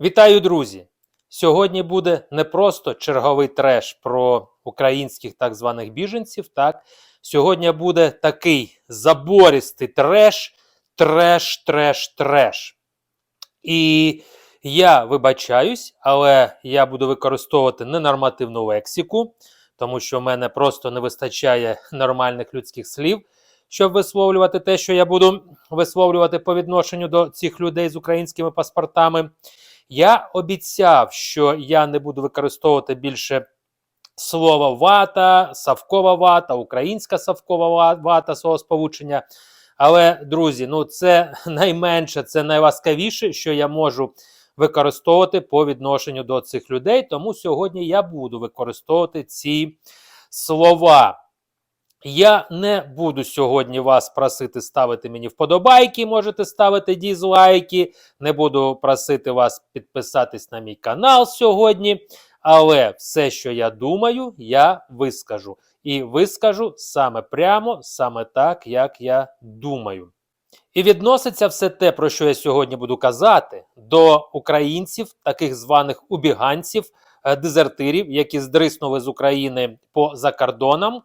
Вітаю, друзі! Сьогодні буде не просто черговий треш про українських так званих біженців. Так сьогодні буде такий забористий треш, треш, треш, треш. І я вибачаюсь, але я буду використовувати ненормативну лексику, тому що в мене просто не вистачає нормальних людських слів, щоб висловлювати те, що я буду висловлювати по відношенню до цих людей з українськими паспортами. Я обіцяв, що я не буду використовувати більше слова вата, савкова вата, українська савкова вата свого сполучення. Але, друзі, ну це найменше, це найласкавіше, що я можу використовувати по відношенню до цих людей. Тому сьогодні я буду використовувати ці слова. Я не буду сьогодні вас просити ставити мені вподобайки, можете ставити дізлайки. Не буду просити вас підписатись на мій канал сьогодні. Але все, що я думаю, я вискажу. І вискажу саме прямо, саме так, як я думаю. І відноситься все те, про що я сьогодні буду казати, до українців, таких званих убіганців, е, дезертирів, які здриснули з України по закордонам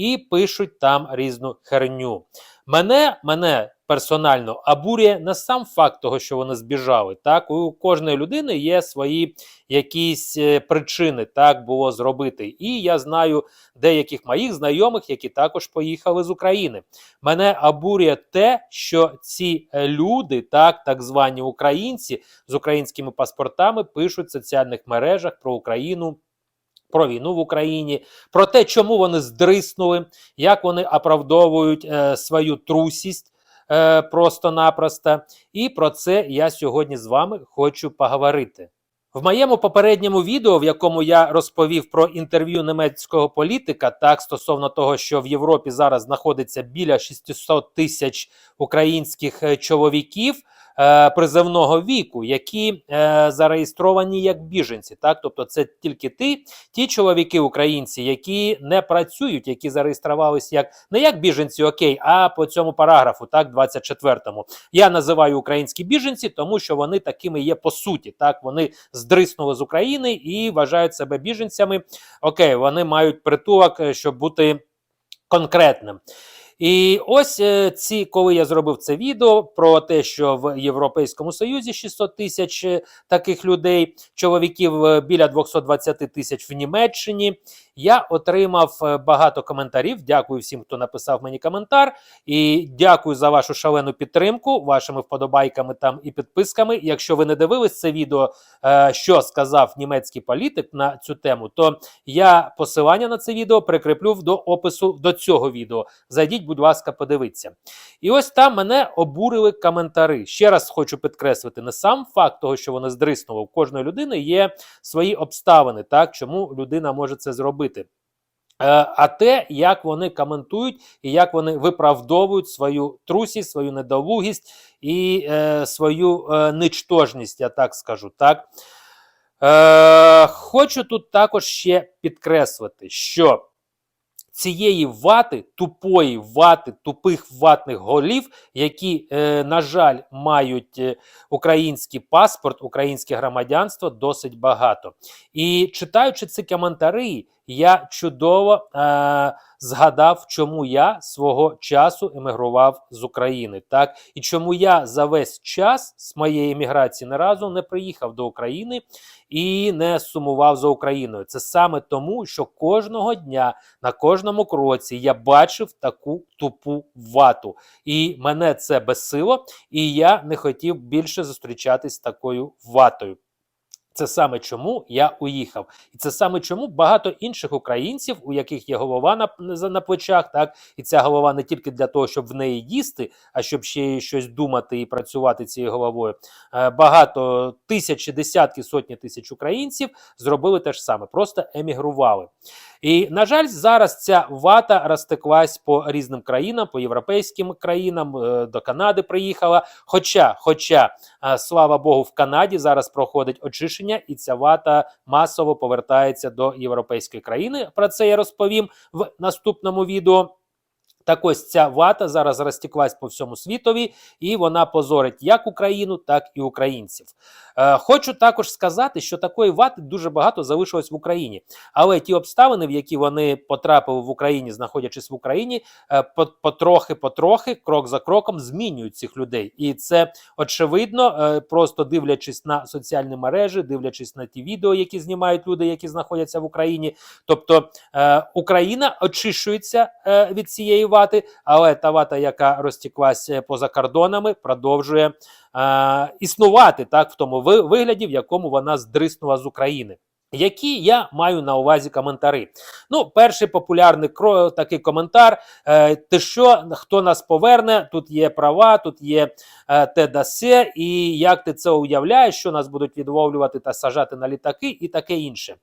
і пишуть там різну херню. Мене, мене персонально обурює не сам факт того, що вони збіжали. Так, у кожної людини є свої якісь е, причини так було зробити. І я знаю деяких моїх знайомих, які також поїхали з України. Мене обурює те, що ці е, люди, так, так звані українці з українськими паспортами, пишуть в соціальних мережах про Україну. Про війну в Україні, про те, чому вони здриснули, як вони оправдовують е, свою трусість е, просто-напросто. І про це я сьогодні з вами хочу поговорити. В моєму попередньому відео, в якому я розповів про інтерв'ю німецького політика, так стосовно того, що в Європі зараз знаходиться біля 600 тисяч українських е, чоловіків е, призовного віку, які е, зареєстровані як біженці. Так, тобто, це тільки ті, ті чоловіки українці, які не працюють, які зареєструвалися як не як біженці, окей, а по цьому параграфу, так, 24-му. Я називаю українські біженці, тому що вони такими є по суті. Так, вони здриснули з України і вважають себе біженцями. Окей, вони мають притулок, е, щоб бути конкретним. І ось е, ці, коли я зробив це відео про те, що в Європейському Союзі 600 тисяч е, таких людей, чоловіків е, біля 220 тисяч в Німеччині, я отримав багато коментарів. Дякую всім, хто написав мені коментар. І дякую за вашу шалену підтримку, вашими вподобайками там і підписками. Якщо ви не дивились це відео, що сказав німецький політик на цю тему, то я посилання на це відео прикріплю до опису до цього відео. Зайдіть, будь ласка, подивіться. І ось там мене обурили коментари. Ще раз хочу підкреслити: не сам факт того, що вони здриснули. У кожної людини є свої обставини, так чому людина може це зробити. Е, А те, як вони коментують і як вони виправдовують свою трусість, свою недолугість і е, свою е, ничтожність, я так скажу. Так? Е, хочу тут також ще підкреслити, що цієї вати, тупої вати, тупих ватних голів, які, е, на жаль, мають е, український паспорт, українське громадянство, досить багато. І читаючи ці коментарі, я чудово е, згадав, чому я свого часу емігрував з України, так і чому я за весь час з моєї еміграції не разу не приїхав до України і не сумував за Україною. Це саме тому, що кожного дня на кожному кроці я бачив таку тупу вату, і мене це безсило, і я не хотів більше зустрічатись з такою ватою. Це саме чому я уїхав, і це саме чому багато інших українців, у яких є голова на, на плечах, так і ця голова не тільки для того, щоб в неї їсти, а щоб ще й щось думати і працювати цією головою. Е, Багато тисячі, десятки, сотні тисяч українців зробили те ж саме, просто емігрували. І на жаль, зараз ця вата розтеклась по різним країнам, по європейським країнам, е, до Канади приїхала. Хоча, хоча, е, слава Богу, в Канаді зараз проходить очищення, і ця вата масово повертається до європейської країни. Про це я розповім в наступному відео. Так ось ця вата зараз розтеклась по всьому світові, і вона позорить як Україну, так і українців. Е, хочу також сказати, що такої вати дуже багато залишилось в Україні. Але ті обставини, в які вони потрапили в Україні, знаходячись в Україні, е, потрохи, потрохи, крок за кроком змінюють цих людей. І це очевидно, е, просто дивлячись на соціальні мережі, дивлячись на ті відео, які знімають люди, які знаходяться в Україні. Тобто Україна очищується від цієї вати, але та вата, яка розтіклася поза кордонами, продовжує е, існувати так в тому ви- вигляді, в якому вона здриснула з України. Які я маю на увазі коментарі? Ну, перший популярний такий коментар: е, ти що, хто нас поверне? Тут є права, тут є е, те да се, і як ти це уявляєш, що нас будуть відловлювати та сажати на літаки, і таке інше.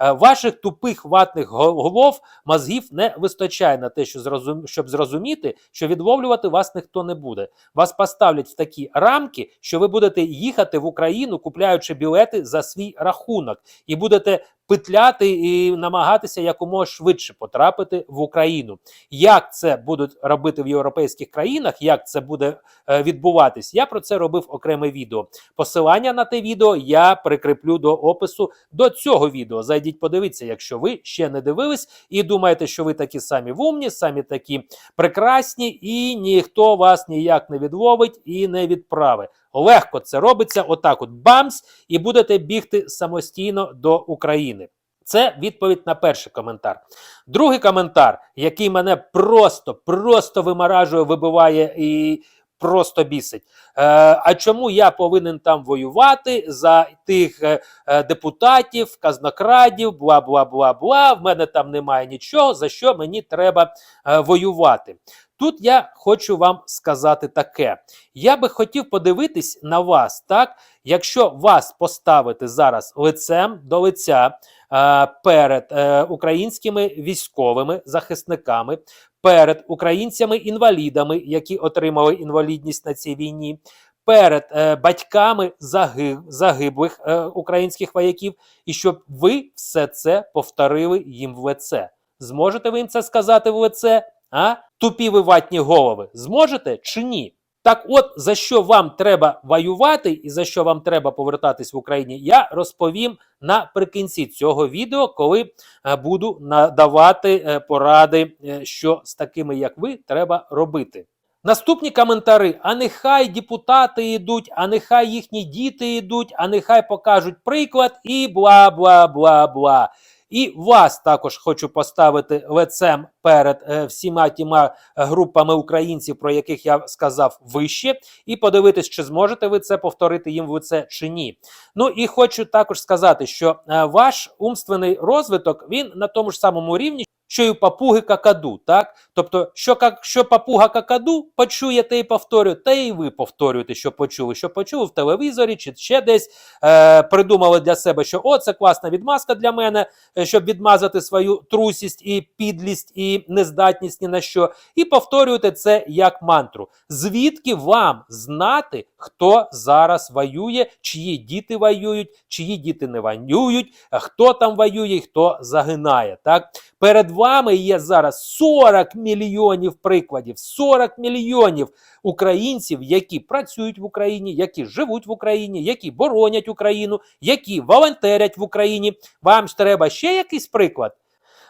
Е, ваших тупих ватних голов мозгів не вистачає на те, що зрозум... щоб зрозуміти, що відловлювати вас ніхто не буде. Вас поставлять в такі рамки, що ви будете їхати в Україну, купляючи білети за свій рахунок, і будете петляти і намагатися якомога швидше потрапити в Україну. Як це будуть робити в європейських країнах, як це буде е, відбуватись, я про це робив окреме відео. Посилання на те відео я прикріплю до опису до цього відео. Зайдіть, подивіться, якщо ви ще не дивились і думаєте, що ви такі самі вумні, самі такі прекрасні, і ніхто вас ніяк не відловить і не відправить. Легко це робиться, отак, от бамс, і будете бігти самостійно до України. Це відповідь на перший коментар. Другий коментар, який мене просто, просто вимаражує, вибиває і просто бісить. Е, а чому я повинен там воювати за тих е, е, депутатів, казнокрадів, бла бла бла бла. В мене там немає нічого, за що мені треба е, воювати. Тут я хочу вам сказати таке: я би хотів подивитись на вас, так, якщо вас поставити зараз лицем до лиця е, перед е, українськими військовими захисниками, перед українцями-інвалідами, які отримали інвалідність на цій війні, перед е, батьками загиб, загиблих е, українських вояків, і щоб ви все це повторили їм в лице. Зможете ви їм це сказати в лице? А? Тупі ви ватні голови. Зможете чи ні? Так от, за що вам треба воювати і за що вам треба повертатись в Україні, я розповім наприкінці цього відео, коли е, буду надавати е, поради, е, що з такими, як ви, треба робити. Наступні коментари: а нехай депутати йдуть, а нехай їхні діти йдуть, а нехай покажуть приклад і бла бла бла бла. І вас також хочу поставити лицем перед е, всіма тіма е, групами українців, про яких я сказав вище, і подивитись, чи зможете ви це повторити їм в лице чи ні. Ну і хочу також сказати, що е, ваш умственний розвиток він на тому ж самому рівні. Що й у папуги какаду, так? Тобто, що, как, що папуга какаду почує, те і повторює, та і ви повторюєте, що почули, що почули в телевізорі, чи ще десь е, придумали для себе, що о, це класна відмазка для мене, е, щоб відмазати свою трусість і підлість і нездатність ні на що, і повторюєте це як мантру. Звідки вам знати, хто зараз воює, чиї діти воюють, чиї діти не воюють, хто там воює і хто загинає? Так? Перед є зараз 40 мільйонів прикладів, 40 мільйонів українців, які працюють в Україні, які живуть в Україні, які боронять Україну, які волонтерять в Україні. Вам ж треба ще якийсь приклад?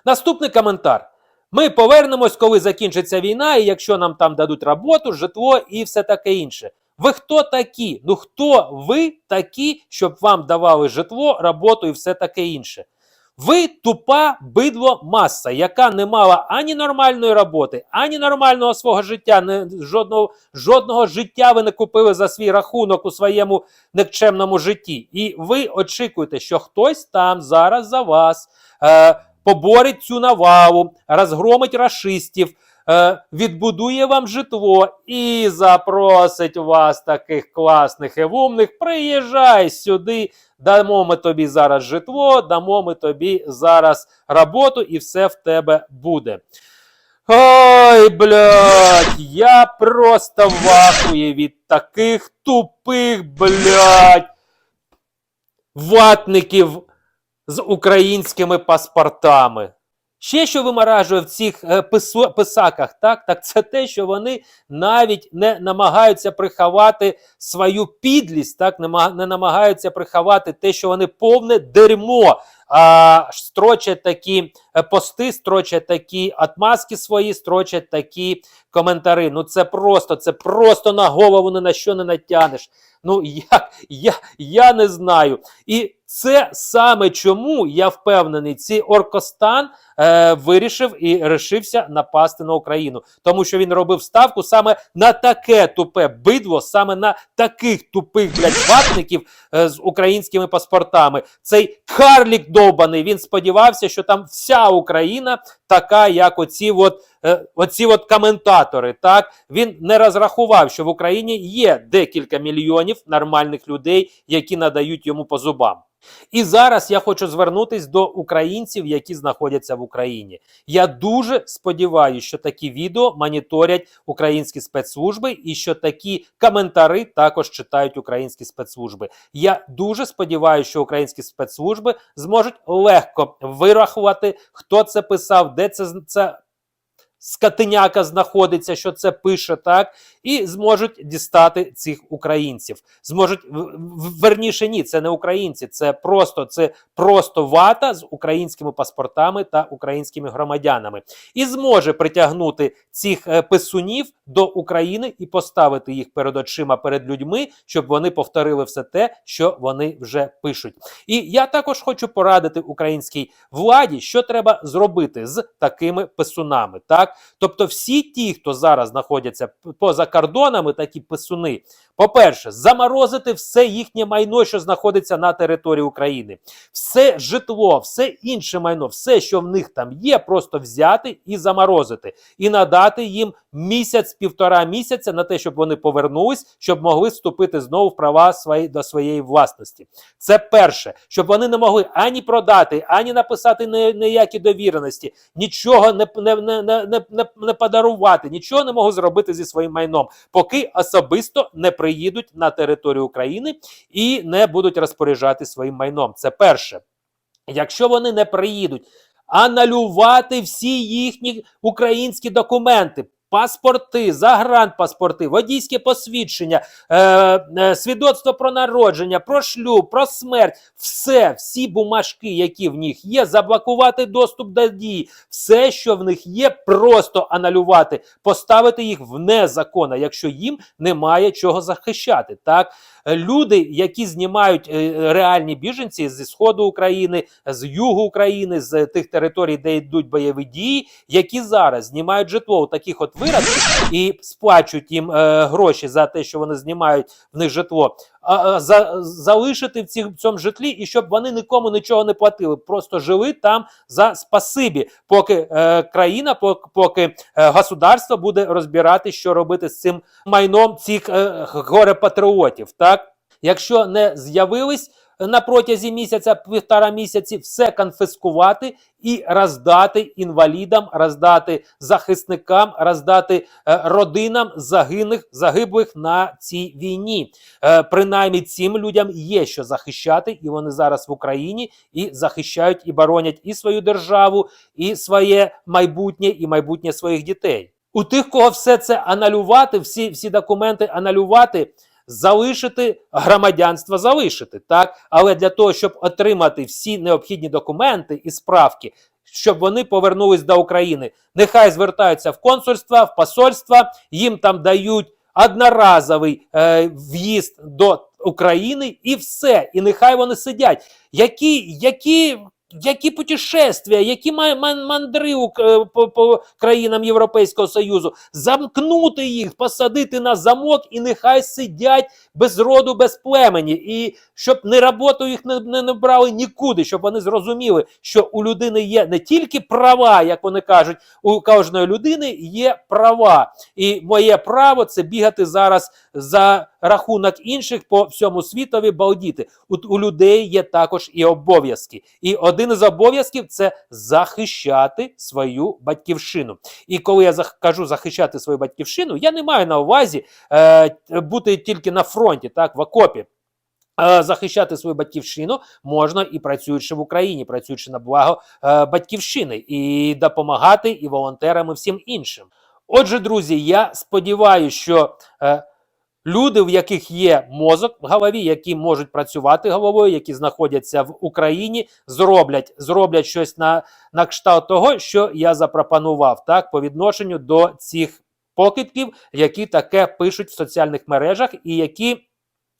Наступний коментар. Ми повернемось, коли закінчиться війна, і якщо нам там дадуть роботу, житло і все таке інше. Ви хто такі? Ну хто ви такі, щоб вам давали житло, роботу і все таке інше? Ви тупа бидло маса, яка не мала ані нормальної роботи, ані нормального свого життя, не, жодного, жодного життя ви не купили за свій рахунок у своєму никчемному житті. І ви очікуєте, що хтось там зараз за вас е, поборить цю навалу, розгромить рашистів, е, відбудує вам житло і запросить вас таких класних і вумних. Приїжджай сюди, дамо ми тобі зараз житло, дамо ми тобі зараз роботу, і все в тебе буде. Ой, блядь, я просто вахує від таких тупих, блядь, ватників з українськими паспортами. Ще що вимаражує в цих е, писаках, так, так це те, що вони навіть не намагаються приховати свою підлість, так, не намагаються приховати те, що вони повне дерьмо. А строчать такі пости, строчать такі отмазки свої, строчать такі коментари. Ну це просто, це просто на голову ні на що не натягнеш. Ну я, я, я не знаю. І це саме чому я впевнений, ці Оркостан е, вирішив і рішився напасти на Україну, тому що він робив ставку саме на таке тупе бидло, саме на таких тупих блядь, е, з українськими паспортами. Цей карлік довбаний. Він сподівався, що там вся Україна така, як оці от. е, Оці от коментатори, так він не розрахував, що в Україні є декілька мільйонів нормальних людей, які надають йому по зубам. І зараз я хочу звернутись до українців, які знаходяться в Україні. Я дуже сподіваюся, що такі відео моніторять українські спецслужби і що такі коментари також читають українські спецслужби. Я дуже сподіваюся, що українські спецслужби зможуть легко вирахувати, хто це писав, де це, це скотиняка знаходиться, що це пише, так, і зможуть дістати цих українців. Зможуть верніше, ні, це не українці, це просто це просто вата з українськими паспортами та українськими громадянами, і зможе притягнути цих е, писунів до України і поставити їх перед очима перед людьми, щоб вони повторили все те, що вони вже пишуть. І я також хочу порадити українській владі, що треба зробити з такими писунами. Так, тобто, всі ті, хто зараз знаходяться поза кордонами, такі писуни, по-перше, заморозити все їхнє майно, що знаходиться на території України, все житло, все інше майно, все, що в них там є, просто взяти і заморозити, і надати їм місяць-півтора місяця на те, щоб вони повернулись, щоб могли вступити знову в права свої, до своєї власності. Це перше, щоб вони не могли ані продати, ані написати ніякі довіреності, нічого не, не, не, не, не, не, подарувати, нічого не можуть зробити зі своїм майном, поки особисто не приїдуть на територію України і не будуть розпоряджати своїм майном. Це перше. Якщо вони не приїдуть, аналювати всі їхні українські документи. Паспорти, загранпаспорти, водійське посвідчення, е, е, свідоцтво про народження, про шлюб, про смерть, все, всі бумажки, які в них є, заблокувати доступ до дії, все, що в них є, просто аналювати, поставити їх в незаконно, якщо їм немає чого захищати. Так люди, які знімають е, реальні біженці зі сходу України, з югу України, з тих територій, де йдуть бойові дії, які зараз знімають житло у таких от виродків і сплачують їм е, гроші за те, що вони знімають в них житло. За, залишити в, цих, в цьому житлі і щоб вони нікому нічого не платили, просто жили там за спасибі, поки е, країна, поки, поки е, государство буде розбирати, що робити з цим майном цих е, горе-патріотів. Так, якщо не з'явились на протязі місяця, півтора місяці, все конфіскувати і роздати інвалідам, роздати захисникам, роздати е, родинам загиблих, загиблих на цій війні. Е, принаймні цим людям є що захищати, і вони зараз в Україні і захищають і боронять і свою державу, і своє майбутнє, і майбутнє своїх дітей. У тих, кого все це аналювати, всі, всі документи аналювати. Залишити громадянство, залишити так, але для того, щоб отримати всі необхідні документи і справки, щоб вони повернулись до України, нехай звертаються в консульства, в посольства, їм там дають одноразовий е, в'їзд до України і все. І нехай вони сидять. Які, які, які путешествия, які ма- ман- мандри е, по, по країнам Європейського Союзу, замкнути їх, посадити на замок і нехай сидять без роду, без племені, і щоб не роботу їх не, не, не брали нікуди, щоб вони зрозуміли, що у людини є не тільки права, як вони кажуть, у кожної людини є права. І моє право це бігати зараз за рахунок інших по всьому світові балдіти. У, у людей є також і обов'язки. І один із обов'язків це захищати свою батьківщину. І коли я кажу захищати свою батьківщину, я не маю на увазі е, бути тільки на фронті, так, в окопі. е, захищати свою батьківщину можна і працюючи в Україні, працюючи на благо е, батьківщини, і допомагати і волонтерам, і всім іншим. Отже, друзі, я сподіваюся, що е, люди, в яких є мозок в голові, які можуть працювати головою, які знаходяться в Україні, зроблять, зроблять щось на, на кшталт того, що я запропонував, так, по відношенню до цих покидків, які таке пишуть в соціальних мережах і які.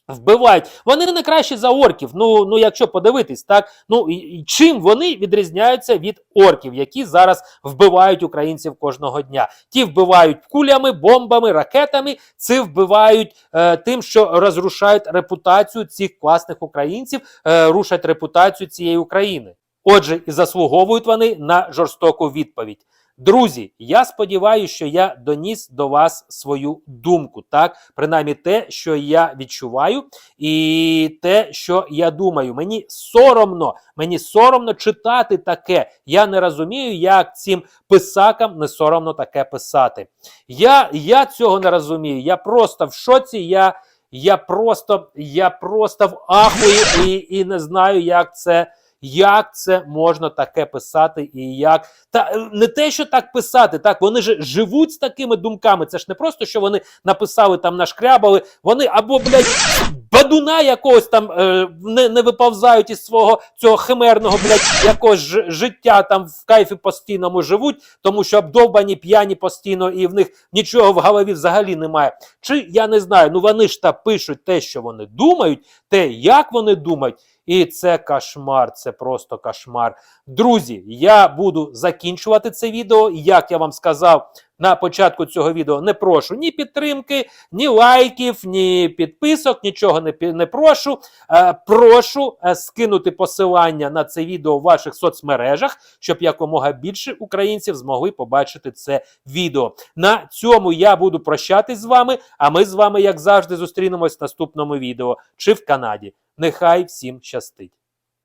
Вбивають, вони не кращі за орків. Ну ну якщо подивитись, так ну і чим вони відрізняються від орків, які зараз вбивають українців кожного дня? Ті вбивають кулями, бомбами, ракетами. Ці вбивають е, тим, що розрушають репутацію цих класних українців, е, рушать репутацію цієї України. Отже, і заслуговують вони на жорстоку відповідь. Друзі, я сподіваюся, що я доніс до вас свою думку, так принаймні те, що я відчуваю, і те, що я думаю. Мені соромно, мені соромно читати таке. Я не розумію, як цим писакам не соромно таке писати. Я, я цього не розумію. Я просто в шоці. Я, я просто, я просто в ахуї і, і не знаю, як це. Як це можна таке писати, і як та е, не те, що так писати, так вони ж живуть з такими думками. Це ж не просто що вони написали там нашкрябали. Вони або блядь, бадуна якогось там е, не, не виповзають із свого цього химерного блядь, якогось ж, життя там в кайфі постійному живуть, тому що обдовбані п'яні постійно, і в них нічого в голові взагалі немає. Чи я не знаю, ну вони ж та пишуть те, що вони думають, те, як вони думають. І це кошмар, це просто кошмар. Друзі, я буду закінчувати це відео. Як я вам сказав на початку цього відео, не прошу ні підтримки, ні лайків, ні підписок, нічого не, не прошу. Е, прошу е, скинути посилання на це відео в ваших соцмережах, щоб якомога більше українців змогли побачити це відео. На цьому я буду прощатись з вами. А ми з вами, як завжди, зустрінемось в наступному відео чи в Канаді. Нехай всім щастить.